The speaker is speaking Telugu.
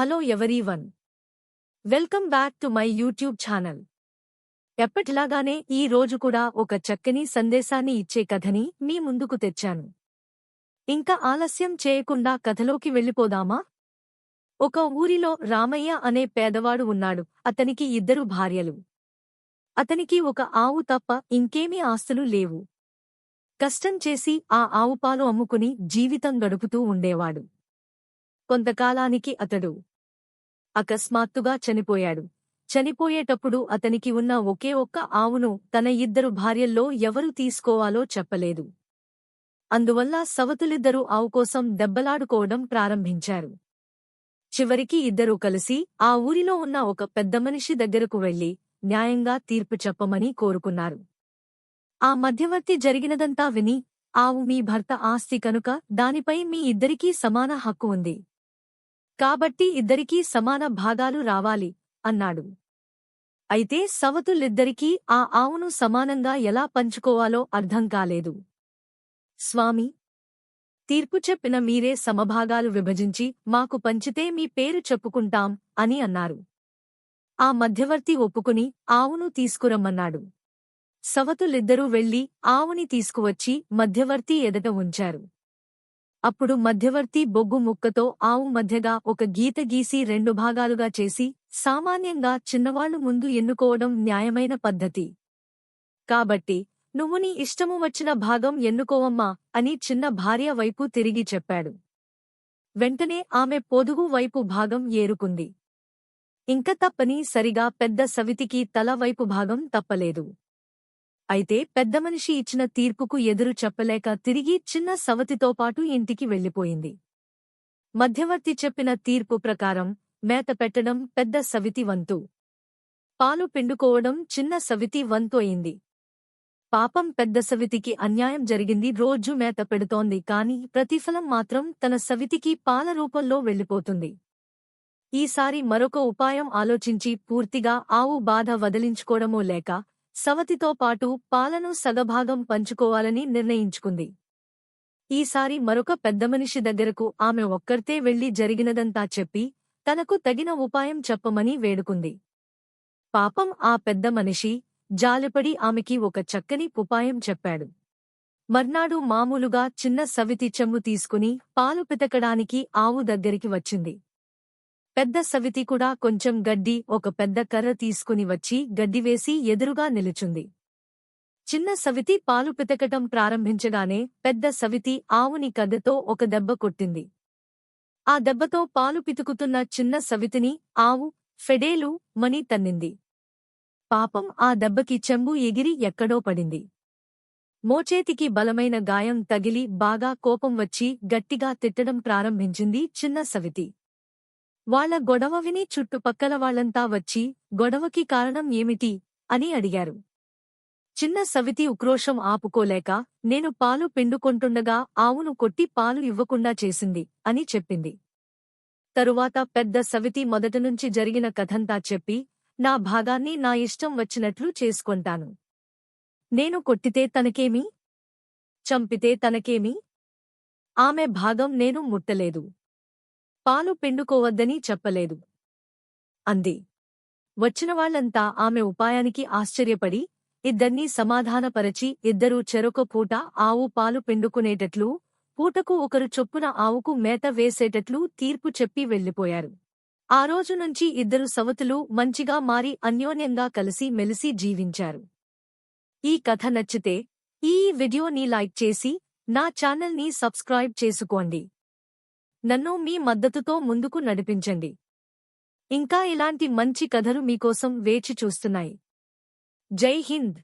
Hello everyone welcome back to my YouTube channel ఎప్పటిలాగానే ఈ రోజు కూడా ఒక చక్కని సందేశాన్ని ఇచ్చే కథని మీ ముందుకు తెచ్చాను. ఇంకా ఆలస్యం చేయకుండా కథలోకి వెళ్ళిపోదామా? ఒక ఊరిలో రామయ్య అనే పేదవాడు ఉన్నాడు. అతనికి ఇద్దరు భార్యలు. అతనికి ఒక ఆవు తప్ప ఇంకేమీ ఆస్తులు లేవు. కష్టం చేసి ఆ ఆవుపాలు అమ్ముకుని జీవితం గడుపుతూ ఉండేవాడు. కొంతకాలానికి అతడు అకస్మాత్తుగా చనిపోయాడు. చనిపోయేటప్పుడు అతనికి ఉన్న ఒకే ఒక్క ఆవును తన ఇద్దరు భార్యల్లో ఎవరు తీసుకోవాలో చెప్పలేదు. అందువల్ల సవతులిద్దరూ ఆవు కోసం దెబ్బలాడుకోవడం ప్రారంభించారు. చివరికి ఇద్దరూ కలిసి ఆ ఊరిలో ఉన్న ఒక పెద్ద మనిషి దగ్గరకు వెళ్ళి న్యాయంగా తీర్పు చెప్పమని కోరుకున్నారు. ఆ మధ్యవర్తి జరిగినదంతా విని ఆవు మీ భర్త ఆస్తి కనుక దానిపై మీ ఇద్దరికీ సమాన హక్కు ఉంది. కాబట్టి ఇద్దరికీ సమాన భాగాలు రావాలి అన్నాడు. అయితే సవతులిద్దరికీ ఆ ఆవును సమానంగా ఎలా పంచుకోవాలో అర్థం కాలేదు. స్వామి! తీర్పు చెప్పిన మీరే సమభాగాలు విభజించి మాకు పంచితే మీ పేరు చెప్పుకుంటాం అని అన్నారు. ఆ మధ్యవర్తి ఒప్పుకుని ఆవును తీసుకురమ్మన్నాడు. సవతులిద్దరూ వెళ్ళి ఆవుని తీసుకువచ్చి మధ్యవర్తి ఎదట ఉంచారు. అప్పుడు మధ్యవర్తి బొగ్గు ముక్కతో ఆవు మధ్యగా ఒక గీత గీసి రెండు భాగాలుగా చేసి సామాన్యంగా చిన్నవాళ్ళు ముందు ఎన్నుకోవడం న్యాయమైన పద్ధతి. కాబట్టి నువ్వు నీ ఇష్టము వచ్చిన భాగం ఎన్నుకోవమ్మా అని చిన్న భార్య వైపు తిరిగి చెప్పాడు. వెంటనే ఆమె పొదుగు వైపు భాగం ఏరుకుంది. ఇంక తప్పని సరిగా పెద్ద సవితికి తల వైపు భాగం తప్పలేదు. అయితే పెద్దమనిషి ఇచ్చిన తీర్పుకు ఎదురు చెప్పలేక తిరిగి చిన్న సవతితో పాటు ఇంటికి వెళ్ళిపోయింది మధ్యవర్తి చెప్పిన తీర్పు ప్రకారం మేత పెట్టడం పెద్ద సవితి వంతు. పాలు పిండుకోవడం చిన్న సవితి వంతు అయింది. పాపం పెద్ద సవితికి అన్యాయం జరిగింది. రోజు మేత పెడుతోంది కాని ప్రతిఫలం మాత్రం తన సవితికి పాల రూపంలో వెళ్ళిపోతుంది. ఈసారి మరొక ఉపాయం ఆలోచించి పూర్తిగా ఆవు బాధ వదిలించుకోవడమో లేక సవతితో పాటు పాలను సగభాగం పంచుకోవాలని నిర్ణయించుకుంది. ఈసారి మరొక పెద్దమనిషి దగ్గరకు ఆమె ఒక్కర్తే వెళ్ళి జరిగినదంతా చెప్పి తనకు తగిన ఉపాయం చెప్పమని వేడుకుంది. పాపం ఆ పెద్ద మనిషి జాలిపడి ఆమెకి ఒక చక్కని ఉపాయం చెప్పాడు. మర్నాడు మామూలుగా చిన్న సవితి చెమ్ము తీసుకుని పాలు పితకడానికి ఆవు దగ్గరికి వచ్చింది. పెద్ద సవితి కూడా కొంచెం గడ్డి ఒక పెద్ద కర్ర తీసుకుని వచ్చి గడ్డివేసి ఎదురుగా నిలుచుంది. చిన్న సవితి పాలు పితకటం ప్రారంభించగానే పెద్ద సవితి ఆవుని కద్దతో ఒక దెబ్బ కొట్టింది. ఆ దెబ్బతో పాలు పితుకుతున్న చిన్న సవితిని ఆవు ఫెడేలు మని తన్నింది. పాపం ఆ దెబ్బకి చెంబు ఎగిరి ఎక్కడో పడింది. మోచేతికి బలమైన గాయం తగిలి బాగా కోపం వచ్చి గట్టిగా తిట్టడం ప్రారంభించింది చిన్న సవితి. వాళ్ళ గొడవ విని చుట్టుపక్కల వాళ్ళంతా వచ్చి గొడవకి కారణం ఏమిటి? అని అడిగారు. చిన్న సవితి ఉక్రోషం ఆపుకోలేక నేను పాలు పిండుకొంటుండగా ఆవును కొట్టి పాలు ఇవ్వకుండా చేసింది అని చెప్పింది. తరువాత పెద్ద సవితి మొదటనుంచి జరిగిన కథంతా చెప్పి నా భాగాన్ని నా ఇష్టం వచ్చినట్లు చేసుకొంటాను. నేను కొట్టితే తనకేమి? చంపితే తనకేమి? ఆమె భాగం నేను ముట్టలేదు. పాలు పిండుకోవద్దని చెప్పలేదు. అంది. వచ్చినవాళ్ళంతా ఆమె ఉపాయానికి ఆశ్చర్యపడి ఇద్దర్నీ సమాధానపరచి ఇద్దరూ చెరొక పూట ఆవు పాలు పిండుకునేటట్లు పూటకు ఒకరు చొప్పున ఆవుకు మేత వేసేటట్లు తీర్పు చెప్పి వెళ్ళిపోయారు ఆ రోజు నుంచి ఇద్దరు సవతులు మంచిగా మారి అన్యోన్యంగా కలిసి మెలిసి జీవించారు. ఈ కథ నచ్చితే ఈ వీడియోని లైక్ చేసి నా ఛానల్ని సబ్స్క్రైబ్ చేసుకోండి. నన్ను మీ మద్దతుతో ముందుకు నడిపించండి. ఇంకా ఇలాంటి మంచి కథలు మీకోసం వేచి చూస్తున్నాయి. జై హింద్!